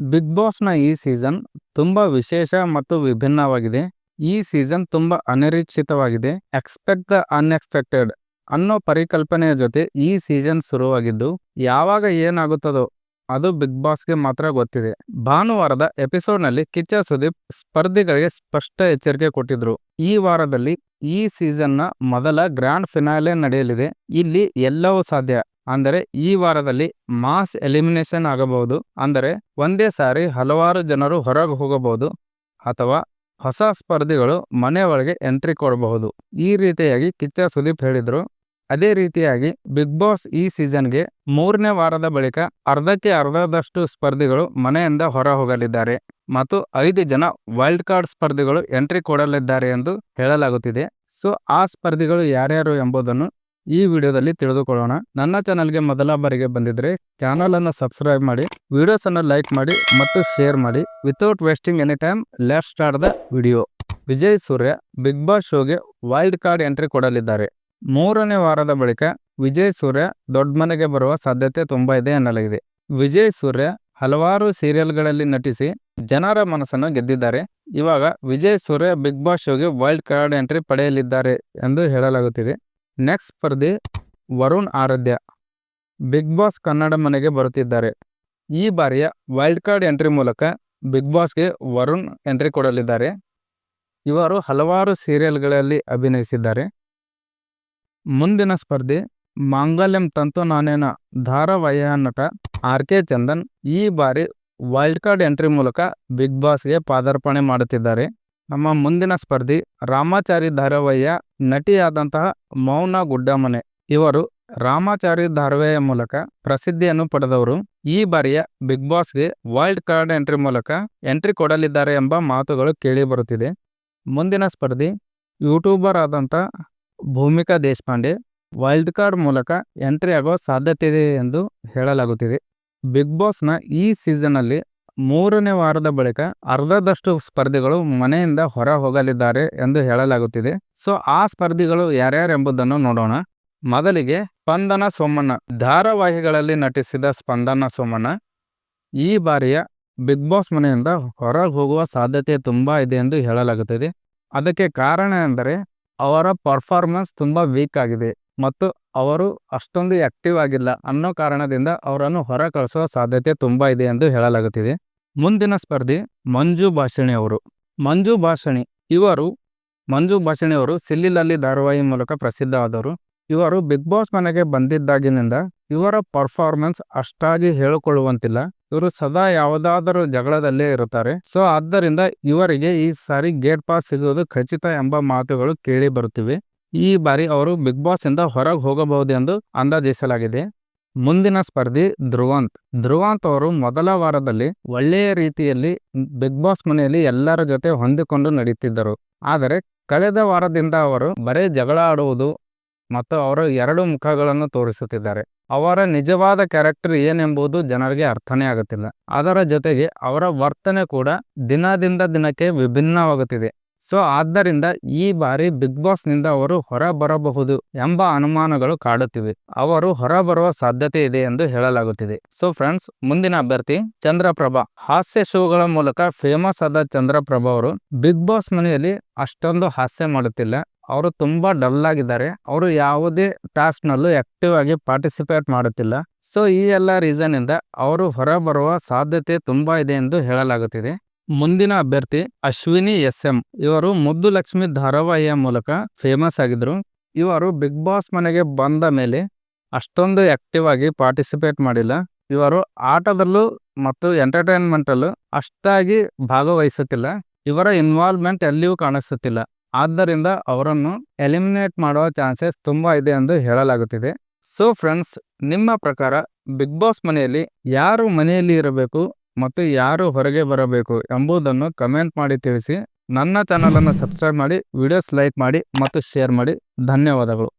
Big ಬಾಸ್ನ ಈ season ತುಂಬಾ ವಿಶೇಷ ಮತ್ತು ವಿಭಿನ್ನವಾಗಿದೆ. ಈ ಸೀಸನ್ ತುಂಬಾ ಅನಿರೀಕ್ಷಿತವಾಗಿದೆ. ಎಕ್ಸ್ಪೆಕ್ಟ್ ದ ಅನ್ಎಕ್ಸ್ಪೆಕ್ಟೆಡ್ ಅನ್ನೋ ಪರಿಕಲ್ಪನೆಯ ಜೊತೆ ಈ ಸೀಸನ್ ಶುರುವಾಗಿದ್ದು, ಯಾವಾಗ ಏನಾಗುತ್ತದೋ ಅದು ಬಿಗ್ ಬಾಸ್ಗೆ ಮಾತ್ರ ಗೊತ್ತಿದೆ. ಭಾನುವಾರದ ಎಪಿಸೋಡ್ನಲ್ಲಿ ಕಿಚ್ಚ ಸುದೀಪ್ ಸ್ಪರ್ಧಿಗಳಿಗೆ ಸ್ಪಷ್ಟ ಎಚ್ಚರಿಕೆ ಕೊಟ್ಟಿದ್ರು. ಈ ವಾರದಲ್ಲಿ ಈ ಸೀಸನ್ನ ಮೊದಲ ಗ್ರ್ಯಾಂಡ್ ಫಿನಾಲೆ ನಡೆಯಲಿದೆ. ಇಲ್ಲಿ ಎಲ್ಲವೂ ಸಾಧ್ಯ. ಅಂದರೆ ಈ ವಾರದಲ್ಲಿ ಮಾಸ್ ಎಲಿಮಿನೇಷನ್ ಆಗಬಹುದು. ಅಂದರೆ ಒಂದೇ ಸಾರಿ ಹಲವಾರು ಜನರು ಹೊರಗೆ ಹೋಗಬಹುದು ಅಥವಾ ಹೊಸ ಸ್ಪರ್ಧಿಗಳು ಮನೆ ಒಳಗೆ ಎಂಟ್ರಿ ಕೊಡಬಹುದು. ಈ ರೀತಿಯಾಗಿ ಕಿಚ್ಚ ಸುದೀಪ್ ಹೇಳಿದರು. ಅದೇ ರೀತಿಯಾಗಿ ಬಿಗ್ ಬಾಸ್ ಈ ಸೀಸನ್ಗೆ ಮೂರನೇ ವಾರದ ಬಳಿಕ ಅರ್ಧಕ್ಕೆ ಅರ್ಧದಷ್ಟು ಸ್ಪರ್ಧಿಗಳು ಮನೆಯಿಂದ ಹೊರ ಹೋಗಲಿದ್ದಾರೆ ಮತ್ತು ಐದು ಜನ ವೈಲ್ಡ್ ಕಾರ್ಡ್ ಸ್ಪರ್ಧಿಗಳು ಎಂಟ್ರಿ ಕೊಡಲಿದ್ದಾರೆ ಎಂದು ಹೇಳಲಾಗುತ್ತಿದೆ. ಸೊ, ಆ ಸ್ಪರ್ಧಿಗಳು ಯಾರ್ಯಾರು ಎಂಬುದನ್ನು ಈ ವಿಡಿಯೋದಲ್ಲಿ ತಿಳಿದುಕೊಳ್ಳೋಣ. ನನ್ನ ಚಾನಲ್ಗೆ ಮೊದಲ ಬಾರಿಗೆ ಬಂದಿದ್ರೆ ಚಾನಲ್ ಅನ್ನು ಸಬ್ಸ್ಕ್ರೈಬ್ ಮಾಡಿ, ವಿಡಿಯೋಸ್ ಅನ್ನು ಲೈಕ್ ಮಾಡಿ ಮತ್ತು ಶೇರ್ ಮಾಡಿ. Without wasting any time left start the video. Vijay Surya, Bigg Boss ಶೋಗೆ wild card entry ಕೊಡಲಿದ್ದಾರೆ. ಮೂರನೇ ವಾರದ ಬಳಿಕ ವಿಜಯ್ ಸೂರ್ಯ ದೊಡ್ಡ ಮನೆಗೆ ಬರುವ ಸಾಧ್ಯತೆ ತುಂಬಾ ಇದೆ ಎನ್ನಲಾಗಿದೆ. ವಿಜಯ್ ಸೂರ್ಯ ಹಲವಾರು ಸೀರಿಯಲ್ಗಳಲ್ಲಿ ನಟಿಸಿ ಜನರ ಮನಸ್ಸನ್ನು ಗೆದ್ದಿದ್ದಾರೆ. ಇವಾಗ ವಿಜಯ್ ಸೂರ್ಯ ಬಿಗ್ ಬಾಸ್ ಶೋಗೆ ವೈಲ್ಡ್ ಕಾರ್ಡ್ ಎಂಟ್ರಿ ಪಡೆಯಲಿದ್ದಾರೆ ಎಂದು ಹೇಳಲಾಗುತ್ತಿದೆ. ನೆಕ್ಸ್ಟ್ ಸ್ಪರ್ಧಿ ವರುಣ್ ಆರಾಧ್ಯ ಬಿಗ್ ಬಾಸ್ ಕನ್ನಡ ಮನೆಗೆ ಬರುತ್ತಿದ್ದಾರೆ ಈ ಬಾರಿಯ ವೈಲ್ಡ್ ಕಾರ್ಡ್ ಎಂಟ್ರಿ ಮೂಲಕ ಬಿಗ್ ಬಾಸ್ಗೆ ವರುಣ್ ಎಂಟ್ರಿ ಕೊಡಲಿದ್ದಾರೆ. ಇವರು ಹಲವಾರು ಸೀರಿಯಲ್ಗಳಲ್ಲಿ ಅಭಿನಯಿಸಿದ್ದಾರೆ. ಮುಂದಿನ ಸ್ಪರ್ಧಿ ಮಾಂಗಲ್ಯಂ ತಂತು ನಾನೇನ ಧಾರಾವಾಹಿಯ ನಟ ಆರ್ ಕೆ ಚಂದನ್ ಈ ಬಾರಿ ವೈಲ್ಡ್ ಕಾರ್ಡ್ ಎಂಟ್ರಿ ಮೂಲಕ ಬಿಗ್ ಬಾಸ್ಗೆ ಪಾದಾರ್ಪಣೆ ಮಾಡುತ್ತಿದ್ದಾರೆ. ನಮ್ಮ ಮುಂದಿನ ಸ್ಪರ್ಧಿ ರಾಮಾಚಾರಿ ಧಾರಾವಾಹಿಯ ನಟಿಯಾದಂತಹ ಮೌನ ಗುಡ್ಡಮನೆ. ಇವರು ರಾಮಾಚಾರಿ ಧಾರಾವಾಹಿಯ ಮೂಲಕ ಪ್ರಸಿದ್ಧಿಯನ್ನು ಪಡೆದವರು. ಈ ಬಾರಿಯ ಬಿಗ್ ಬಾಸ್ಗೆ ವೈಲ್ಡ್ ಕಾರ್ಡ್ ಎಂಟ್ರಿ ಮೂಲಕ ಎಂಟ್ರಿ ಕೊಡಲಿದ್ದಾರೆ ಎಂಬ ಮಾತುಗಳು ಕೇಳಿ ಬರುತ್ತಿದೆ ಮುಂದಿನ ಸ್ಪರ್ಧಿ ಯೂಟ್ಯೂಬರ್ ಆದಂಥ ಭೂಮಿಕಾ ದೇಶಪಾಂಡೆ ವೈಲ್ಡ್ ಕಾರ್ಡ್ ಮೂಲಕ ಎಂಟ್ರಿ ಆಗುವ ಸಾಧ್ಯತೆ ಇದೆ ಎಂದು ಹೇಳಲಾಗುತ್ತಿದೆ. ಬಿಗ್ ಬಾಸ್ನ ಈ ಸೀಸನ್ನಲ್ಲಿ ಮೂರನೇ ವಾರದ ಬಳಿಕ ಅರ್ಧದಷ್ಟು ಸ್ಪರ್ಧಿಗಳು ಮನೆಯಿಂದ ಹೊರ ಹೋಗಲಿದ್ದಾರೆ ಎಂದು ಹೇಳಲಾಗುತ್ತಿದೆ. ಸೊ, ಆ ಸ್ಪರ್ಧಿಗಳು ಯಾರ್ಯಾರೆಂಬುದನ್ನು ನೋಡೋಣ. ಮೊದಲಿಗೆ ಸ್ಪಂದನ ಸೋಮಣ್ಣ. ಧಾರಾವಾಹಿಗಳಲ್ಲಿ ನಟಿಸಿದ ಸ್ಪಂದನ ಸೋಮಣ್ಣ, ಈ ಬಾರಿಯ ಬಿಗ್ ಬಾಸ್ ಮನೆಯಿಂದ ಹೊರಗೆ ಹೋಗುವ ಸಾಧ್ಯತೆ ತುಂಬ ಇದೆ ಎಂದು ಹೇಳಲಾಗುತ್ತಿದೆ. ಅದಕ್ಕೆ ಕಾರಣ ಎಂದರೆ, ಅವರ ಪರ್ಫಾರ್ಮೆನ್ಸ್ ತುಂಬ ವೀಕ್ ಆಗಿದೆ ಮತ್ತು ಅವರು ಅಷ್ಟೊಂದು ಆಕ್ಟಿವ್ ಆಗಿಲ್ಲ ಅನ್ನೋ ಕಾರಣದಿಂದ ಅವರನ್ನು ಹೊರ ಕಳಿಸುವ ಸಾಧ್ಯತೆ ತುಂಬ ಇದೆ ಎಂದು ಹೇಳಲಾಗುತ್ತಿದೆ. ಮುಂದಿನ ಸ್ಪರ್ಧಿ ಮಂಜು ಭಾಷಿಣಿ ಅವರು. ಮಂಜು ಭಾಷಣಿ ಇವರು, ಮಂಜು ಭಾಷಣಿ ಅವರು ಸಿಲ್ಲಿಲಲ್ಲಿ ಧಾರಾವಾಹಿ ಮೂಲಕ ಪ್ರಸಿದ್ಧ ಆದರು ಇವರು ಬಿಗ್ ಬಾಸ್ ಮನೆಗೆ ಬಂದಿದ್ದಾಗಿನಿಂದ ಇವರ ಪರ್ಫಾರ್ಮೆನ್ಸ್ ಅಷ್ಟಾಗಿ ಹೇಳಿಕೊಳ್ಳುವಂತಿಲ್ಲ. ಇವರು ಸದಾ ಯಾವುದಾದರೂ ಜಗಳದಲ್ಲೇ ಇರುತ್ತಾರೆ. ಸೊ, ಆದ್ದರಿಂದ ಇವರಿಗೆ ಈ ಸಾರಿ ಗೇಟ್ ಪಾಸ್ ಸಿಗುವುದು ಖಚಿತ ಎಂಬ ಮಾತುಗಳು ಕೇಳಿ ಬರುತ್ತಿವೆ. ಈ ಬಾರಿ ಅವರು ಬಿಗ್ ಬಾಸ್ ಇಂದ ಹೊರಗೆ ಹೋಗಬಹುದೆಂದು ಅಂದಾಜಿಸಲಾಗಿದೆ. ಮುಂದಿನ ಸ್ಪರ್ಧಿ ಧ್ರುವಂತ್. ಧ್ರುವಂತ್ ಅವರು ಮೊದಲ ವಾರದಲ್ಲಿ ಒಳ್ಳೆಯ ರೀತಿಯಲ್ಲಿ ಬಿಗ್ ಬಾಸ್ ಮನೆಯಲ್ಲಿ ಎಲ್ಲರ ಜೊತೆ ಹೊಂದಿಕೊಂಡು ನಡೀತಿದ್ದರು. ಆದರೆ ಕಳೆದ ವಾರದಿಂದ ಅವರು ಬರೇ ಜಗಳ ಆಡುವುದು ಮತ್ತು ಅವರು ಎರಡು ಮುಖಗಳನ್ನು ತೋರಿಸುತ್ತಿದ್ದಾರೆ. ಅವರ ನಿಜವಾದ ಕ್ಯಾರೆಕ್ಟರ್ ಏನೆಂಬುದು ಜನರಿಗೆ ಅರ್ಥನೇ ಆಗುತ್ತಿಲ್ಲ. ಅದರ ಜೊತೆಗೆ ಅವರ ವರ್ತನೆ ಕೂಡ ದಿನದಿಂದ ದಿನಕ್ಕೆ ವಿಭಿನ್ನವಾಗುತ್ತಿದೆ. ಸೊ ಆದ್ದರಿಂದ ಈ ಬಾರಿ ಬಿಗ್ ಬಾಸ್ನಿಂದ ಅವರು ಹೊರ ಬರಬಹುದು ಎಂಬ ಅನುಮಾನಗಳು ಕಾಡುತ್ತಿವೆ. ಅವರು ಹೊರ ಬರುವ ಸಾಧ್ಯತೆ ಇದೆ ಎಂದು ಹೇಳಲಾಗುತ್ತಿದೆ. ಸೊ ಫ್ರೆಂಡ್ಸ್, ಮುಂದಿನ ಅಭ್ಯರ್ಥಿ ಚಂದ್ರಪ್ರಭಾ. ಹಾಸ್ಯ ಶೋಗಳ ಮೂಲಕ ಫೇಮಸ್ ಆದ ಚಂದ್ರಪ್ರಭಾ ಅವರು ಬಿಗ್ ಬಾಸ್ ಮನೆಯಲ್ಲಿ ಅಷ್ಟೊಂದು ಹಾಸ್ಯ ಮಾಡುತ್ತಿಲ್ಲ. ಅವರು ತುಂಬಾ ಡಲ್ ಆಗಿದ್ದಾರೆ. ಅವರು ಯಾವುದೇ ಟಾಸ್ಕ್ ನಲ್ಲೂ ಆಕ್ಟಿವ್ ಆಗಿ ಪಾರ್ಟಿಸಿಪೇಟ್ ಮಾಡುತ್ತಿಲ್ಲ. ಸೊ ಈ ಎಲ್ಲ ರೀಸನ್ ಇಂದ ಅವರು ಹೊರ ಬರುವ ಸಾಧ್ಯತೆ ತುಂಬಾ ಇದೆ ಎಂದು ಹೇಳಲಾಗುತ್ತಿದೆ. ಮುಂದಿನ ಅಭ್ಯರ್ಥಿ ಅಶ್ವಿನಿ ಎಸ್ ಎಂ ಇವರು ಮುದ್ದು ಲಕ್ಷ್ಮಿ ಧಾರಾವಾಹಿಯ ಮೂಲಕ ಫೇಮಸ್ ಆಗಿದ್ರು ಇವರು ಬಿಗ್ ಬಾಸ್ ಮನೆಗೆ ಬಂದ ಮೇಲೆ ಅಷ್ಟೊಂದು ಆಕ್ಟಿವ್ ಆಗಿ ಪಾರ್ಟಿಸಿಪೇಟ್ ಮಾಡಿಲ್ಲ. ಇವರು ಆಟದಲ್ಲೂ ಮತ್ತು ಎಂಟರ್ಟೈನ್ಮೆಂಟ್ ಅಲ್ಲೂ ಅಷ್ಟಾಗಿ ಭಾಗವಹಿಸುತ್ತಿಲ್ಲ. ಇವರ ಇನ್ವಾಲ್ವ್ಮೆಂಟ್ ಎಲ್ಲಿಯೂ ಕಾಣಿಸುತ್ತಿಲ್ಲ. ಆದ್ದರಿಂದ ಅವರನ್ನು ಎಲಿಮಿನೇಟ್ ಮಾಡುವ ಚಾನ್ಸಸ್ ತುಂಬಾ ಇದೆ ಎಂದು ಹೇಳಲಾಗುತ್ತಿದೆ. ಸೊ ಫ್ರೆಂಡ್ಸ್ ನಿಮ್ಮ ಪ್ರಕಾರ ಬಿಗ್ ಬಾಸ್ ಮನೆಯಲ್ಲಿ ಯಾರು ಮನೆಯಲ್ಲಿ ಇರಬೇಕು? ಮತ್ತು ಯಾರು ಹೊರಗೆ ಬರಬೇಕು ಎಂಬುದನ್ನು ಕಮೆಂಟ್ ಮಾಡಿ ತಿಳಿಸಿ. ನನ್ನ ಚಾನಲನ್ನು ಸಬ್ಸ್ಕ್ರೈಬ್ ಮಾಡಿ ವಿಡಿಯೋಸ್ ಲೈಕ್ ಮಾಡಿ ಮತ್ತು ಶೇರ್ ಮಾಡಿ. ಧನ್ಯವಾದಗಳು.